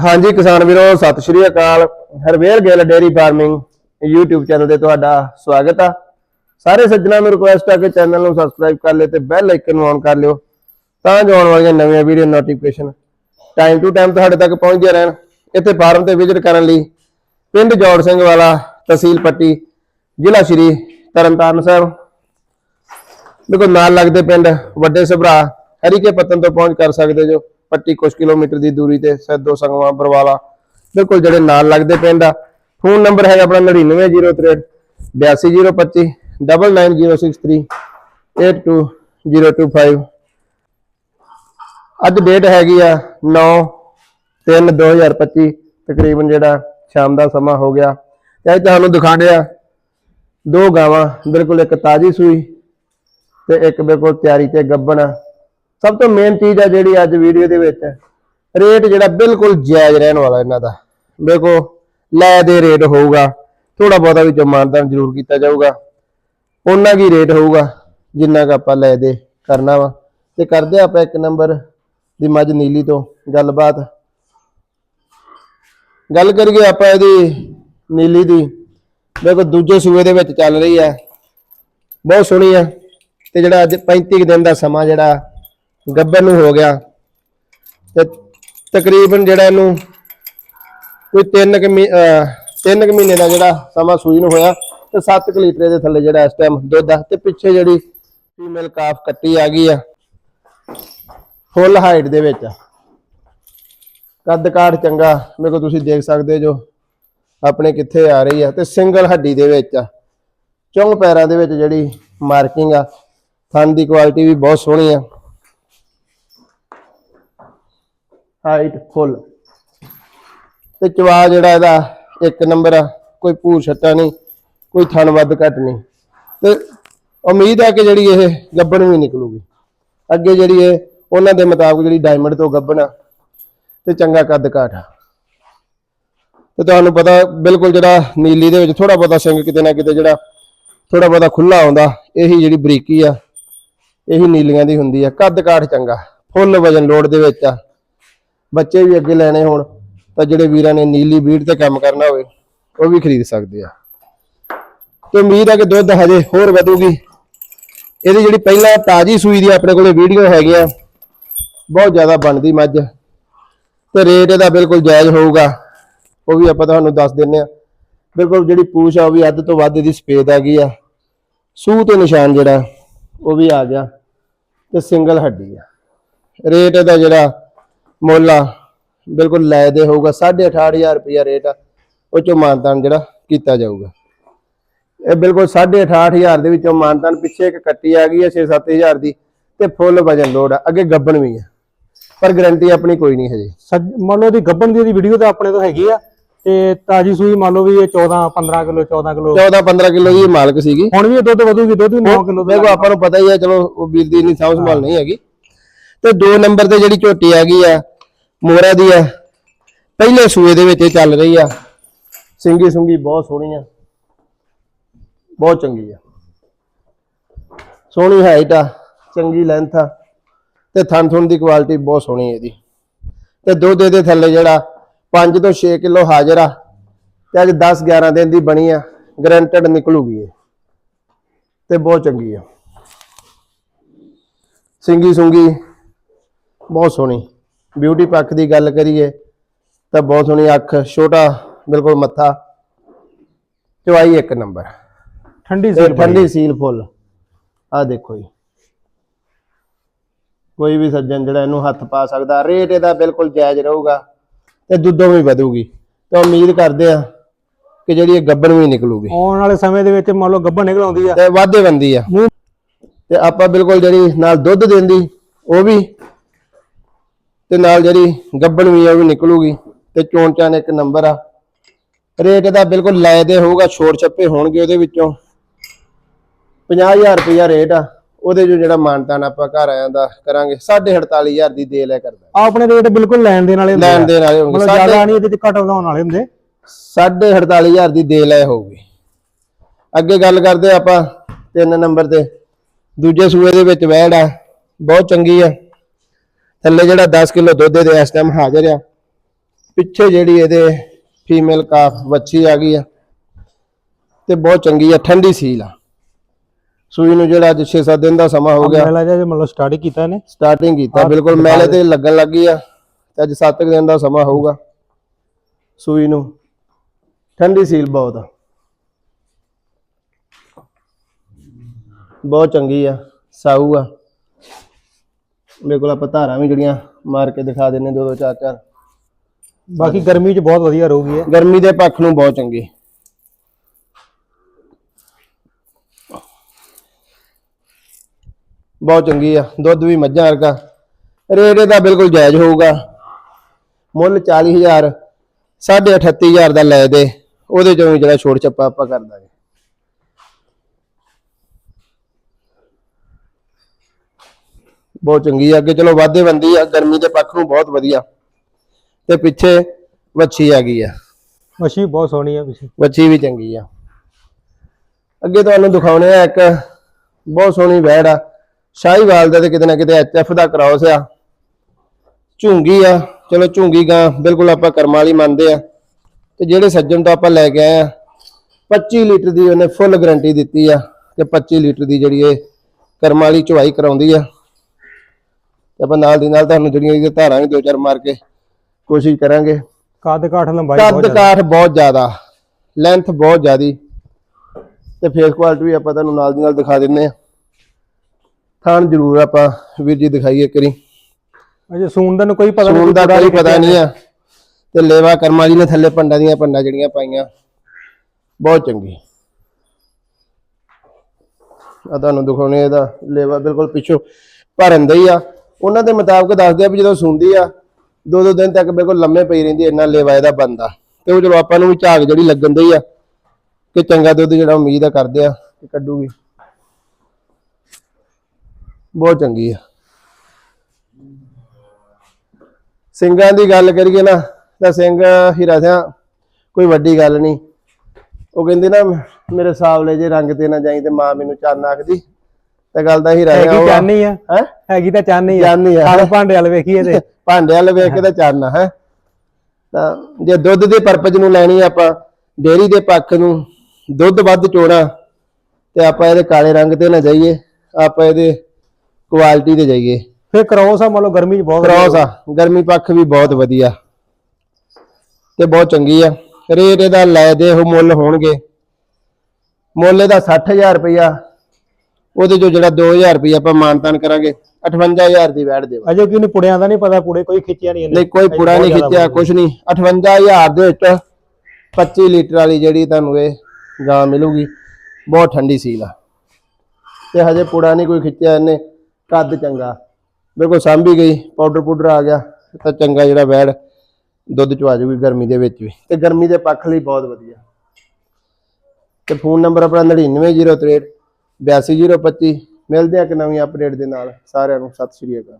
ਹਾਂਜੀ, ਕਿਸਾਨ ਵੀਰੋ, Sat Sri Akal. Harvel Gill dairy farming YouTube channel ਤੇ ਤੁਹਾਡਾ ਸਵਾਗਤ ਆ। ਸਾਰੇ ਸੱਜਣਾਂ ਨੂੰ ਰਿਕੁਐਸਟ ਆ ਕਿ ਚੈਨਲ ਨੂੰ ਸਬਸਕ੍ਰਾਈਬ ਕਰ ਲਿਓ ਤੇ ਬੈਲ ਆਈਕਨ ਨੂੰ ਔਨ ਕਰ ਲਿਓ ਤਾਂ ਜੋ ਆਉਣ ਵਾਲੀਆਂ ਨਵੀਆਂ video notification time to time ਤੁਹਾਡੇ ਤੱਕ ਪਹੁੰਚਦੀਆਂ ਰਹਿਣ। ਇੱਥੇ ਫਾਰਮ ਤੇ ਵਿਜ਼ਿਟ ਕਰਨ ਲਈ ਪਿੰਡ ਜੋੜ ਸਿੰਘ ਵਾਲਾ ਤਹਿਸੀਲ ਪੱਟੀ, ਜ਼ਿਲ੍ਹਾ ਸ਼੍ਰੀ ਤਰਨਤਾਰਨ ਸਾਹਿਬ। ਦੇਖੋ, ਨਾਲ ਲੱਗਦੇ ਪਿੰਡ ਵੱਡੇ ਸਭਰਾ ਹਰੀਕੇ ਪਤਨ ਤੋਂ ਪਹੁੰਚ ਕਰ ਸਕਦੇ ਜੋ। ਪੱਟੀ ਕੁਝ ਕਿਲੋਮੀਟਰ ਦੀ ਦੂਰੀ ਤੇ ਸੈਦੋ ਸੰਗਵਾ ਬਰਵਾਲਾ। ਬਿਲਕੁਲ ਜਿਹੜੇ ਨਾਲ ਲੱਗਦੇ ਪਿੰਡ ਆ। ਫੋਨ ਨੰਬਰ ਹੈਗਾ ਆਪਣਾ 9903 82025 99063 82025 ਅੱਜ ਡੇਟ ਹੈਗੀ ਆ 9 3 2025 ਤਕਰੀਬਨ ਜਿਹੜਾ ਸ਼ਾਮ ਦਾ ਸਮਾਂ ਹੋ ਗਿਆ। ਤੇ ਅੱਜ ਤੁਹਾਨੂੰ ਦਿਖਾਣੇ ਆ ਦੋ ਗਾਵਾਂ, ਬਿਲਕੁਲ ਇੱਕ ਤਾਜੀ ਸੂਈ ਤੇ ਇੱਕ ਬਿਲਕੁਲ ਤਿਆਰੀ ਤੇ ਗੱਬਣ ਆ। ਸਭ ਤੋਂ ਮੇਨ ਚੀਜ਼ ਆ ਜਿਹੜੀ ਅੱਜ ਵੀਡੀਓ ਦੇ ਵਿੱਚ। ਰੇਟ ਜਿਹੜਾ ਬਿਲਕੁਲ ਜਾਇਜ਼ ਰਹਿਣ ਵਾਲਾ ਇਹਨਾਂ ਦਾ। ਬਿਲਕੁਲ ਲੈ ਦੇ ਰੇਟ ਹੋਊਗਾ। ਥੋੜਾ ਬਹੁਤਾ ਵੀ ਮਾਨਦਾਨ ਜ਼ਰੂਰ ਕੀਤਾ ਜਾਊਗਾ। ਉਹਨਾਂ ਕੀ ਰੇਟ ਹੋਊਗਾ, ਜਿੰਨਾ ਕ ਆਪਾਂ ਲੈ ਦੇ ਕਰਨਾ ਵਾ। ਤੇ ਕਰਦੇ ਆਪਾਂ ਇੱਕ ਨੰਬਰ ਦੀ ਮੱਝ ਨੀਲੀ ਤੋਂ ਗੱਲਬਾਤ। ਗੱਲ ਕਰੀਏ ਆਪਾਂ ਇਹਦੀ ਨੀਲੀ ਦੀ। ਦੇਖੋ, ਦੂਜੇ ਸੂਏ ਦੇ ਵਿੱਚ ਚੱਲ ਰਹੀ ਹੈ ਬਹੁਤ ਸੋਹਣੀ ਆ। ਤੇ ਜਿਹੜਾ ਅੱਜ 35 ਕੁ ਦਿਨ ਦਾ ਸਮਾਂ ਜਿਹੜਾ ਗੱਬਰ ਨੂੰ ਹੋ ਗਿਆ। ਤੇ ਤਕਰੀਬਨ ਜਿਹੜਾ ਇਹਨੂੰ ਕੋਈ 3 ਕੁ ਮਹੀ- ਤਿੰਨ ਕੁ ਮਹੀਨੇ ਦਾ ਜਿਹੜਾ ਸਮਾਂ ਸੂਈ ਨੂੰ ਹੋਇਆ, ਤੇ 7 ਕੁ ਲੀਟਰ ਦੇ ਥੱਲੇ ਜਿਹੜਾ ਇਸ ਟਾਈਮ ਦੁੱਧ ਆ, ਤੇ ਪਿੱਛੇ ਜਿਹੜੀ ਫੀਮੇਲ ਕਾਫ ਕੱਟੀ ਆ ਗਈ ਆ ਫੁੱਲ ਹਾਈਟ ਦੇ ਵਿੱਚ। ਕੱਦ ਕਾਠ ਚੰਗਾ, ਮੇਰੇ ਕੋ ਤੁਸੀਂ ਦੇਖ ਸਕਦੇ ਜੋ ਆਪਣੇ ਕਿੱਥੇ ਆ ਰਹੀ ਆ, ਤੇ ਸਿੰਗਲ ਹੱਡੀ ਦੇ ਵਿੱਚ ਆ। ਚੌਂ ਪੈਰਾਂ ਦੇ ਵਿੱਚ ਜਿਹੜੀ ਮਾਰਕਿੰਗ ਆ, ਥਣ ਦੀ ਕੁਆਲਿਟੀ ਵੀ ਬਹੁਤ ਸੋਹਣੀ ਆ। Height full. ਤੇ ਚਵਾ ਜਿਹੜਾ ਇਹਦਾ ਇੱਕ ਨੰਬਰ ਆ, ਕੋਈ ਭੂਰ ਛੱਟਾ ਨਹੀਂ, ਕੋਈ ਥਣ ਵੱਧ ਘੱਟ ਨਹੀਂ। ਤੇ ਉਮੀਦ ਆ ਕਿ ਜਿਹੜੀ ਇਹ ਗੱਬਣ ਵੀ ਨਿਕਲੂਗੀ। ਅੱਗੇ ਜਿਹੜੀ ਇਹ, ਉਹਨਾਂ ਦੇ ਮੁਤਾਬਕ ਜਿਹੜੀ ਡਾਇਮੰਡ ਤੋਂ ਗੱਬਣ ਆ, ਤੇ ਚੰਗਾ ਕੱਦ ਕਾਠ ਆ। ਤੇ ਤੁਹਾਨੂੰ ਪਤਾ ਬਿਲਕੁਲ ਜਿਹੜਾ ਨੀਲੀ ਦੇ ਵਿੱਚ ਥੋੜਾ ਬਹੁਤਾ ਸਿੰਘ ਕਿਤੇ ਨਾ ਕਿਤੇ ਜਿਹੜਾ ਥੋੜਾ ਬਹੁਤਾ ਖੁੱਲਾ ਆਉਂਦਾ, ਇਹੀ ਜਿਹੜੀ ਬਰੀਕੀ ਆ, ਇਹੀ ਨੀਲੀਆਂ ਦੀ ਹੁੰਦੀ ਆ। ਕੱਦ ਕਾਠ ਚੰਗਾ, ਫੁੱਲ ਵਜਨ ਲੋਡ ਦੇ ਵਿੱਚ ਆ। ਬੱਚੇ ਵੀ ਅੱਗੇ ਲੈਣੇ ਹੋਣ, ਤਾਂ ਜਿਹੜੇ ਵੀਰਾਂ ਨੇ ਨੀਲੀ ਬੀੜ ਤੇ ਕੰਮ ਕਰਨਾ ਹੋਵੇ, ਉਹ ਵੀ ਖਰੀਦ ਸਕਦੇ ਆ। ਤੇ ਉਮੀਦ ਆ ਕਿ ਦੁੱਧ ਹਜੇ ਹੋਰ ਵਧੂਗੀ। ਇਹਦੀ ਜਿਹੜੀ ਪਹਿਲਾਂ ਤਾਜੀ ਸੂਈ ਦੀ ਆਪਣੇ ਕੋਲੇ ਵੀਡੀਓ ਹੈਗੀਆਂ ਬਹੁਤ ਜ਼ਿਆਦਾ ਬਣਦੀ ਮੱਝ। ਤੇ ਰੇਟ ਇਹਦਾ ਬਿਲਕੁਲ ਜਾਇਜ਼ ਹੋਊਗਾ। ਉਹ ਵੀ ਆਪਾਂ ਤੁਹਾਨੂੰ ਦੱਸ ਦਿੰਨੇ ਆ। ਬਿਲਕੁਲ ਜਿਹੜੀ ਪੂਛ ਆ, ਉਹ ਵੀ ਅੱਧ ਤੋਂ ਵੱਧ ਇਹਦੀ ਸਫੇਦ ਆ ਗਈ ਆ। ਸੂਹ ਤੇ ਨਿਸ਼ਾਨ ਜਿਹੜਾ, ਉਹ ਵੀ ਆ ਗਿਆ। ਤੇ ਸਿੰਗਲ ਹੱਡੀ ਆ। ਰੇਟ ਇਹਦਾ ਜਿਹੜਾ ਮੁੱਲ ਆ। ਬਿਲਕੁਲ ਲੈ ਦੇ ਹੋਊਗਾ 8.5000 ਰੁਪਇਆ ਰੇਟ ਆ। ਉਹ ਚੋਂ ਮਾਨਤਾਨ ਜਿਹੜਾ ਕੀਤਾ ਜਾਊਗਾ। ਇਹ ਬਿਲਕੁਲ 8.5000 ਦੇ ਵਿੱਚੋਂ ਮਾਨਤਾਨ ਪਿੱਛੇ ਇੱਕ ਕੱਟੀ ਆ ਗਈ ਹੈ 6-7000 ਦੀ ਤੇ ਫੁੱਲ ਵਜਨ ਲੋਡ ਆ। ਅੱਗੇ ਗੱਬਣ ਵੀ ਆ ਪਰ ਗਾਰੰਟੀ ਆਪਣੀ ਕੋਈ ਨਹੀਂ ਹਜੇ। ਮੰਨ ਲਓ ਦੀ ਗੱਬਨ ਦੀ ਵੀਡੀਓ ਤਾਂ ਆਪਣੇ ਤੋਂ ਹੈਗੀ ਆ ਤੇ ਤਾਜੀ ਸੂਈ ਮੰਨ ਲਓ ਵੀ ਇਹ 14 15 ਕਿਲੋ 14 ਕਿਲੋ। 14-15 ਕਿਲੋ ਦੀ ਮਾਲਕ ਸੀਗੀ। ਹੁਣ ਵੀ ਦੁੱਧ ਵਧੂਗੀ ਦੁੱਧ ਵੀ 9 ਕਿਲੋ ਦੇਖੋ ਆਪਾਂ ਨੂੰ ਪਤਾ ਹੀ ਹੈ ਚਲੋ ਉਹ ਵੀਰ ਦੀ ਨਹੀਂ ਸਾਂਭ ਸੰਭਾਲ ਨਹੀਂ ਹੈਗੀ। ਤੇ ਦੋ ਨੰਬਰ ਤੇ ਜਿਹੜੀ ਝੋਟੀ ਆ ਗਈ ਆ ਮੋਰਾ ਦੀ ਆ। ਪਹਿਲੇ ਸੂਏ ਦੇ ਵਿੱਚ ਇਹ ਚੱਲ ਰਹੀ ਆ। ਸਿੰਗੀ ਸੁੰਗੀ ਬਹੁਤ ਸੋਹਣੀ ਆ। ਬਹੁਤ ਚੰਗੀ ਆ। ਸੋਹਣੀ ਹਾਈਟ ਆ, ਚੰਗੀ ਲੈਂਥ ਆ ਤੇ ਥਣ ਥੁਣ ਦੀ ਕੁਆਲਿਟੀ ਬਹੁਤ ਸੋਹਣੀ ਇਹਦੀ। ਤੇ ਦੁੱਧ ਇਹਦੇ ਥੱਲੇ ਜਿਹੜਾ 5 ਤੋਂ 6 ਕਿਲੋ ਹਾਜ਼ਰ ਆ ਤੇ ਅੱਜ 10 11 ਦਿਨ ਦੀ ਬਣੀ ਆ ਗਰੰਟਡ ਨਿਕਲੂਗੀ ਇਹ। ਤੇ ਬਹੁਤ ਚੰਗੀ ਆ। ਸਿੰਗੀ ਸੁੰਗੀ ਬਹੁਤ ਸੋਹਣੀ। ਬਿਊਟੀ ਪੱਖ ਦੀ ਗੱਲ ਕਰੀਏ ਤਾਂ ਬਹੁਤ ਸੋਹਣੀ ਅੱਖ ਛੋਟਾ ਬਿਲਕੁਲ ਮੱਥਾ। ਚਵਾਈ ਇੱਕ ਨੰਬਰ ਠੰਡੀ ਤੇ ਸੀ ਠੰਡੀ ਸੀਲ ਫੁੱਲ। ਆ ਦੇਖੋ ਜੀ। ਕੋਈ ਵੀ ਸੱਜਣ ਜਿਹੜਾ ਇਹਨੂੰ ਹੱਥ ਪਾ ਸਕਦਾ ਰੇਟ ਇਹਦਾ ਬਿਲਕੁਲ ਜਾਇਜ਼ ਰਹੂਗਾ ਤੇ ਦੁੱਧੋਂ ਵੀ ਵਧੂਗੀ। ਤੇ ਉਮੀਦ ਕਰਦੇ ਆ ਕਿ ਜਿਹੜੀ ਇਹ ਗੱਬਣ ਵੀ ਨਿਕਲੂਗੀ। ਆਉਣ ਵਾਲੇ ਸਮੇਂ ਦੇ ਵਿੱਚ ਮੰਨ ਲਓ ਗੱਬਨ ਨਿਕਲ ਆਉਂਦੀ ਆ। ਤੇ ਵਾਧੇ ਬੰਦੀ ਆ। ਤੇ ਆਪਾਂ ਬਿਲਕੁਲ ਜਿਹੜੀ ਨਾਲ ਦੁੱਧ ਦਿੰਦੀ ਉਹ ਵੀ ਤੇ ਨਾਲ ਜਿਹੜੀ ਗੱਬਣ ਵੀ ਆ ਉਹ ਵੀ ਨਿਕਲੂਗੀ ਤੇ ਚੋਣ ਚਾਨ ਇੱਕ ਨੰਬਰ ਆ। ਰੇਟ ਦਾ ਬਿਲਕੁਲ ਲੈ ਦੇ ਹੋਊਗਾ ਛੋੜ ਛੱਪੇ ਹੋਣਗੇ ਉਹਦੇ ਵਿੱਚੋਂ। 50000 ਰੁਪਇਆ ਰੇਟ ਆ ਉਹਦੇ ਜੋ ਜਿਹੜਾ ਮਾਨਤਾਨ ਆਪਾਂ ਘਰ ਆਇਆਂ ਦਾ ਕਰਾਂਗੇ 48500 ਦੀ ਦੇ ਲੈ ਕਰਦਾ। ਆ ਆਪਣੇ ਰੇਟ ਬਿਲਕੁਲ ਲੈਣ ਦੇਣ ਵਾਲੇ ਹੁੰਦੇ ਲੈਣ। ਦੇਣ ਵਾਲੇ ਹੋਣਗੇ। ਮਤਲਬ ਜ਼ਿਆਦਾ ਨਹੀਂ ਇਹਦੇ ਚ ਘਟ ਵਧਾਉਣ ਵਾਲੇ ਹੁੰਦੇ। 48500 ਦੀ ਦੇ ਲੈ ਹੋਊਗੀ। ਅੱਗੇ ਗੱਲ ਕਰਦੇ ਆਪਾਂ ਤਿੰਨ ਨੰਬਰ ਤੇ। ਦੂਜੇ ਸੂਏ ਦੇ ਵਿੱਚ ਵੈੜ ਆ ਬਹੁਤ ਚੰਗੀ ਆ। ਥੱਲੇ ਜਿਹੜਾ 10 ਕਿਲੋ ਦੁੱਧ ਦੇ ਇਸ ਟਾਈਮ ਹਾਜ਼ਰ ਆ। ਪਿੱਛੇ ਜਿਹੜੀ ਇਹਦੇ ਫੀਮੇਲ ਕਾਫ ਬੱਚੀ ਆ ਗਈ ਆ ਤੇ ਬਹੁਤ ਚੰਗੀ ਆ ਠੰਡੀ ਸੀਲ ਆ। ਸੂਈ ਨੂੰ ਜਿਹੜਾ ਅੱਜ 6-7 ਦਿਨ ਦਾ ਸਮਾਂ ਹੋ ਗਿਆ। ਪਹਿਲਾਂ ਜੇ ਮਤਲਬ ਸਟਾਰਟ ਕੀਤਾ ਇਹਨੇ। ਸਟਾਰਟਿੰਗ ਕੀਤਾ ਬਿਲਕੁਲ ਮੈਲੇ। ਤੇ ਲੱਗਣ ਲੱਗੀ ਆ ਤੇ ਅੱਜ 7 ਦਿਨ ਦਾ ਸਮਾਂ ਹੋਊਗਾ। ਸੂਈ ਨੂੰ ਠੰਡੀ ਸੀਲ ਬਹੁਤ ਆ। ਬਹੁਤ ਚੰਗੀ ਆ ਸਾਊ ਆ। ਮੇਰੇ ਕੋਲ ਆਪਾਂ ਧਾਰਾਂ ਵੀ ਜਿਹੜੀਆਂ ਮਾਰ ਕੇ ਦਿਖਾ ਦਿੰਨੇ ਦੋ ਦੋ ਚਾਰ ਚਾਰ। ਬਾਕੀ ਗਰਮੀ 'ਚ ਬਹੁਤ ਵਧੀਆ ਰਹੂਗੀ ਇਹ। ਗਰਮੀ ਦੇ ਪੱਖ ਨੂੰ ਬਹੁਤ ਚੰਗੀ। ਬਹੁਤ ਚੰਗੀ ਆ ਦੁੱਧ ਵੀ ਮੱਝਾਂ ਵਰਗਾ। ਰੇਟ ਇਹਦਾ ਬਿਲਕੁਲ ਜਾਇਜ਼ ਹੋਊਗਾ। ਮੁੱਲ 40000 38000 ਦਾ ਲੈ ਦੇ ਉਹਦੇ ਚੋਂ ਵੀ ਜਿਹੜਾ ਛੋਟ ਛੱਪਾ ਆਪਾਂ ਕਰ ਦਾਂਗੇ। ਬਹੁਤ ਚੰਗੀ ਆ। ਅੱਗੇ ਚਲੋ ਵਾਧੇ ਬੰਦੀ ਆ। ਗਰਮੀ ਦੇ ਪੱਖ ਨੂੰ ਬਹੁਤ ਵਧੀਆ। ਤੇ ਪਿੱਛੇ ਵੱਛੀ ਆ ਗਈ ਆ। ਮੱਛੀ ਬਹੁਤ ਸੋਹਣੀ ਆ ਪਿੱਛੇ। ਵੱਛੀ ਵੀ ਚੰਗੀ ਆ। ਅੱਗੇ ਤੁਹਾਨੂੰ ਦਿਖਾਉਣੇ ਆ ਇੱਕ ਬਹੁਤ ਸੋਹਣੀ ਵੈੜ ਆ। ਸ਼ਾਹੀਵਾਲ ਦਾ ਤੇ ਕਿਤੇ ਨਾ ਕਿਤੇ ਐਚਐਫ ਦਾ ਕ੍ਰਾਸ ਆ। ਝੁੰਗੀ ਆ। ਚਲੋ ਝੁੰਗੀ ਗਾਂ ਬਿਲਕੁਲ ਆਪਾਂ ਕਰਮ ਵਾਲੀ ਮੰਨਦੇ ਆ। ਤੇ ਜਿਹੜੇ ਸੱਜਣ ਤੋਂ ਆਪਾਂ ਲੈ ਕੇ ਆਏ ਆ 25 ਲੀਟਰ ਦੀ ਉਹਨੇ ਫੁੱਲ ਗਾਰੰਟੀ ਦਿੱਤੀ ਆ। ਤੇ 25 ਲੀਟਰ ਦੀ ਜਿਹੜੀ ਇਹ ਕਰਮ ਵਾਲੀ ਚੁਆਈ ਕਰਾਉਂਦੀ ਆ। ਤੇ ਆਪਾਂ ਨਾਲ ਦੀ ਨਾਲ ਤੁਹਾਨੂੰ ਜਿਹੜੀਆਂ ਇਹਦੀਆਂ ਧਾਰਾਂ ਵੀ ਦੋ ਚਾਰ ਮਾਰ ਕੇ ਕੋਸ਼ਿਸ਼ ਕਰਾਂਗੇ। ਕੱਦ ਕਾਠ ਲੰਬਾਈ ਬਹੁਤ ਕੱਦ ਜ਼ਿਆਦਾ। ਕਾਠ ਬਹੁਤ ਜ਼ਿਆਦਾ ਲੈਂਥ ਬਹੁਤ ਜ਼ਿਆਦੀ। ਤੇ ਫੇਸ ਕੁਆਲਿਟੀ ਵੀ ਆਪਾਂ ਤੁਹਾਨੂੰ ਨਾਲ ਦੀ ਨਾਲ ਦਿਖਾ ਦਿੰਨੇ ਆ ਥਾਣ ਜ਼ਰੂਰ ਆਪਾਂ ਵੀਰ ਜੀ ਦਿਖਾਈਏ ਕਰੀ ਅਜੇ ਸੂਣ ਦਾ ਨੂੰ ਕੋਈ ਪਤਾ ਸੂਣ ਦਾ ਕੋਈ ਪਤਾ ਨਹੀਂ ਆ। ਤੇ ਲੇਵਾ ਕਰਮਾ ਜੀ ਨੇ ਥੱਲੇ ਪੰਡਾਂ ਦੀਆਂ ਪੰਡਾਂ ਜਿਹੜੀਆਂ ਪਾਈਆਂ ਬਹੁਤ ਚੰਗੀ। ਆ ਤੁਹਾਨੂੰ ਦਿਖਾਉਣੇ ਇਹਦਾ ਲੇਵਾ ਬਿਲਕੁਲ ਪਿੱਛੋਂ ਭਰਨ ਦਾ ਹੀ ਆ। ਉਹਨਾਂ ਦੇ ਮੁਤਾਬਕ ਦੱਸਦੇ ਆ ਵੀ ਜਦੋਂ ਸੁੰਦੀ ਆ ਦੋ ਦੋ ਦਿਨ ਤੱਕ ਬਿਲਕੁਲ ਲੰਮੇ ਪਈ ਰਹਿੰਦੀ ਇੰਨਾ ਲੇਵਾ ਇਹਦਾ ਬੰਦਾ। ਤੇ ਉਹ ਚਲੋ ਆਪਾਂ ਨੂੰ ਵੀ ਝਾਕ ਜਿਹੜੀ ਲੱਗਣ ਦੀ ਆ ਕਿ ਚੰਗਾ ਦੁੱਧ ਜਿਹੜਾ ਉਮੀਦ ਆ ਕਰਦੇ ਆ ਕਿ ਕੱਢੂਗੀ। ਬਹੁਤ ਚੰਗੀ ਆ। ਸਿੰਘਾਂ ਦੀ ਗੱਲ ਕਰੀਏ ਨਾ, ਤਾਂ ਸਿੰਘ ਹੀਰਾ ਸਿਆ, ਕੋਈ ਵੱਡੀ ਗੱਲ ਨਹੀਂ। ਉਹ ਕਹਿੰਦੇ ਨਾ, ਮੇਰੇ ਸਾਵਲੇ ਜੇ ਰੰਗ ਤੇ ਨਾ ਜਾਈ ਤੇ ਮਾਂ ਮੈਨੂੰ ਚੰਨ ਆਖਦੀ। ਤੇ ਗੱਲ ਦਾ ਹੀਰਾ ਹੈਗੀ ਚਾਨੀ ਆ। ਹੈ? ਹੈਗੀ ਤਾਂ ਚਾਨੀ ਆ। ਚਾਨੀ ਆ। ਆਹ ਭਾਂਡੇ ਵਾਲ ਵੇਖੀਏ ਤੇ ਭਾਂਡੇ ਵਾਲ ਵੇਖ ਕੇ ਤਾਂ ਚੰਨ ਹੈ? ਤਾਂ ਜੇ ਦੁੱਧ ਦੇ ਪਰਪਸ ਨੂੰ ਲੈਣੀ ਆਪਾਂ ਡੇਰੀ ਦੇ ਪੱਖ ਨੂੰ ਦੁੱਧ ਵੱਧ ਚੋਣਾ ਤੇ ਆਪਾਂ ਇਹਦੇ ਕਾਲੇ ਰੰਗ ਤੇ ਨਾ ਜਾਈਏ ਆਪਾਂ ਇਹਦੇ ਕੁਆਲਿਟੀ ਤੇ ਜਾਈਏ। ਫੇਰ ਕ੍ਰੋਸ ਆ ਮੰਨ ਲਓ ਗਰਮੀ 'ਚ ਬਹੁਤ ਕ੍ਰਾਸ ਆ। ਗਰਮੀ ਪੱਖ ਵੀ ਬਹੁਤ ਵਧੀਆ। ਤੇ ਬਹੁਤ ਚੰਗੀ ਆ। ਰੇਟ ਇਹਦਾ ਲੈ ਦੇ ਉਹ ਮੁੱਲ ਹੋਣਗੇ। ਮੁੱਲ ਇਹਦਾ 60000 ਰੁਪਇਆ। ਉਹਦੇ ਚੋਂ ਜਿਹੜਾ 2000 ਰੁਪਇਆ ਆਪਾਂ ਮਾਨਤਾਨ ਕਰਾਂਗੇ 58000 ਦੀ ਵੈਟ ਦੇਵਾ ਅਜੇ ਕਿਉਂ ਨਹੀਂ ਪੁੜਿਆਂ ਦਾ ਨਹੀਂ ਪਤਾ ਪੁੜੇ ਕੋਈ ਖਿੱਚਿਆ ਨਹੀਂ ਨਹੀਂ ਕੋਈ ਪੁੜਾ ਨਹੀਂ ਖਿੱਚਿਆ। ਕੁਛ ਨਹੀਂ। 58000 ਦੇ ਵਿੱਚ 25 ਲੀਟਰ ਵਾਲੀ ਜਿਹੜੀ ਤੁਹਾਨੂੰ ਇਹ ਗਾਂ ਮਿਲੂਗੀ ਬਹੁਤ ਠੰਡੀ ਸੀਲ ਆ। ਤੇ ਹਜੇ ਪੁੜਾ ਨਹੀਂ ਕੋਈ ਖਿੱਚਿਆ ਇਹਨੇ ਕੱਦ ਚੰਗਾ। ਬਿਲਕੁਲ ਸਾਂਭੀ ਗਈ ਪਾਊਡਰ ਪੂਡਰ ਆ ਗਿਆ ਤਾਂ ਚੰਗਾ ਜਿਹੜਾ ਵੈੜ ਦੁੱਧ ਚ ਆ ਜਾਊਗੀ ਗਰਮੀ ਦੇ ਵਿੱਚ ਵੀ। ਤੇ ਗਰਮੀ ਦੇ ਪੱਖ ਲਈ ਬਹੁਤ ਵਧੀਆ। ਤੇ ਫੋਨ ਨੰਬਰ ਆਪਣਾ 99063 82025 ਮਿਲਦੇ ਆ ਇੱਕ ਨਵੀਂ ਅਪਡੇਟ ਦੇ ਨਾਲ। ਸਾਰਿਆਂ ਨੂੰ ਸਤਿ ਸ਼੍ਰੀ ਅਕਾਲ।